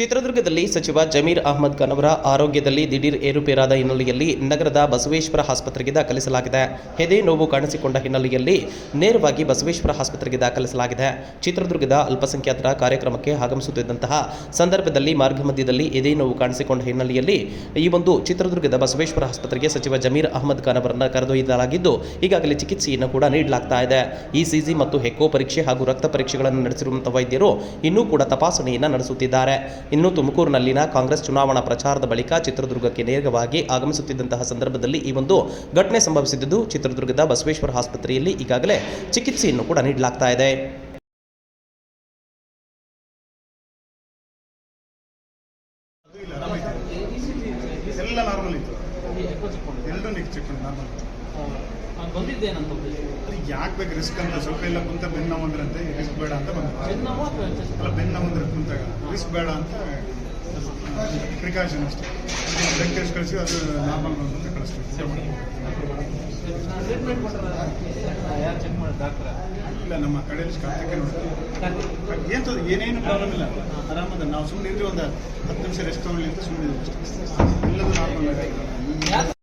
ಚಿತ್ರದುರ್ಗದಲ್ಲಿ ಸಚಿವ ಜಮೀರ್ ಅಹ್ಮದ್ ಖಾನ್ ಅವರ ಆರೋಗ್ಯದಲ್ಲಿ ದಿಢೀರ್ ಏರುಪೇರಾದ ಹಿನ್ನೆಲೆಯಲ್ಲಿ ನಗರದ ಬಸವೇಶ್ವರ ಆಸ್ಪತ್ರೆಗೆ ದಾಖಲಿಸಲಾಗಿದೆ. ಹೆದೆ ನೋವು ಕಾಣಿಸಿಕೊಂಡ ಹಿನ್ನೆಲೆಯಲ್ಲಿ ನೇರವಾಗಿ ಬಸವೇಶ್ವರ ಆಸ್ಪತ್ರೆಗೆ ದಾಖಲಿಸಲಾಗಿದೆ. ಚಿತ್ರದುರ್ಗದ ಅಲ್ಪಸಂಖ್ಯಾತರ ಕಾರ್ಯಕ್ರಮಕ್ಕೆ ಆಗಮಿಸುತ್ತಿದ್ದಂತಹ ಸಂದರ್ಭದಲ್ಲಿ ಮಾರ್ಗ ಮಧ್ಯದಲ್ಲಿ ಎದೆ ನೋವು ಕಾಣಿಸಿಕೊಂಡ ಹಿನ್ನೆಲೆಯಲ್ಲಿ ಈ ಒಂದು ಚಿತ್ರದುರ್ಗದ ಬಸವೇಶ್ವರ ಆಸ್ಪತ್ರೆಗೆ ಸಚಿವ ಜಮೀರ್ ಅಹ್ಮದ್ ಖಾನ್ ಅವರನ್ನು ಕರೆದೊಯ್ಯಲಾಗಿದ್ದು, ಈಗಾಗಲೇ ಚಿಕಿತ್ಸೆಯನ್ನು ಕೂಡ ನೀಡಲಾಗ್ತಾ ಇದೆ. ಇಸಿಜಿ ಮತ್ತು ಹೆಕ್ಕೋ ಪರೀಕ್ಷೆ ಹಾಗೂ ರಕ್ತ ಪರೀಕ್ಷೆಗಳನ್ನು ನಡೆಸಿರುವಂತಹ ವೈದ್ಯರು ಇನ್ನೂ ಕೂಡ ತಪಾಸಣೆಯನ್ನು ನಡೆಸುತ್ತಿದ್ದಾರೆ. ಇನ್ನು ತುಮಕೂರಿನಲ್ಲಿನ ಕಾಂಗ್ರೆಸ್ ಚುನಾವಣಾ ಪ್ರಚಾರದ ಬಳಿಕ ಚಿತ್ರದುರ್ಗಕ್ಕೆ ನೇರವಾಗಿ ಆಗಮಿಸುತ್ತಿದ್ದಂತಹ ಸಂದರ್ಭದಲ್ಲಿ ಈ ಒಂದು ಘಟನೆ ಸಂಭವಿಸಿದ್ದು ಚಿತ್ರದುರ್ಗದ ಬಸವೇಶ್ವರ ಆಸ್ಪತ್ರೆಯಲ್ಲಿ ಈಗಾಗಲೇ ಚಿಕಿತ್ಸೆಯನ್ನು ಕೂಡ ನೀಡಲಾಗ್ತಾ ಇದೆ. ಎಲ್ಲ ನಾರ್ಮಲ್ ಇತ್ತು. ಎಲ್ಲರೂ ನಾರ್ಮಲ್ ನಾನು ಅದು ಯಾಕೆ ಬೇಕು ರಿಸ್ಕ್ ಅಂತ ಸ್ವಲ್ಪ ಇಲ್ಲ ಕುಂತ ಬೆನ್ನು ಒಂದ್ರಂತೆ ರಿಸ್ಕ್ ಬೇಡ ಅಂತ ಬಂದ ಅಲ್ಲ ಬೆನ್ನು ಒಂದ್ರೆ ಕುಂತಾಗ ರಿಸ್ಕ್ ಬೇಡ ಅಂತ ಪ್ರಿಕಾಷನ್ ಅಷ್ಟೇ. ಬ್ಲಡ್ ಟೆಸ್ಟ್ ಕಳಿಸಿ ಅದು ನಾರ್ಮಲ್ ಅಂತ ಕಳಿಸ್ತೀವಿ. ಇಲ್ಲ ನಮ್ಮ ಕಡೆಯಲ್ಲಿ ಕಾರ್ತಿಕ ನೋಡಿ ಏನು ಏನೇನು ಪ್ರಾಬ್ಲಮ್ ಇಲ್ಲ. ಆರಾಮದ ನಾವು ಸುಮ್ಮನೆ ಇದ್ರೆ ಒಂದು ಹತ್ತು ನಿಮಿಷ ರೆಸ್ಟ್ ತಗೊಳ್ಳಿ ಅಂತ ಸುಮ್ಮನೆ ಎಲ್ಲದೂ ನಾರ್ಮಲ್ ಆಗಿದೆ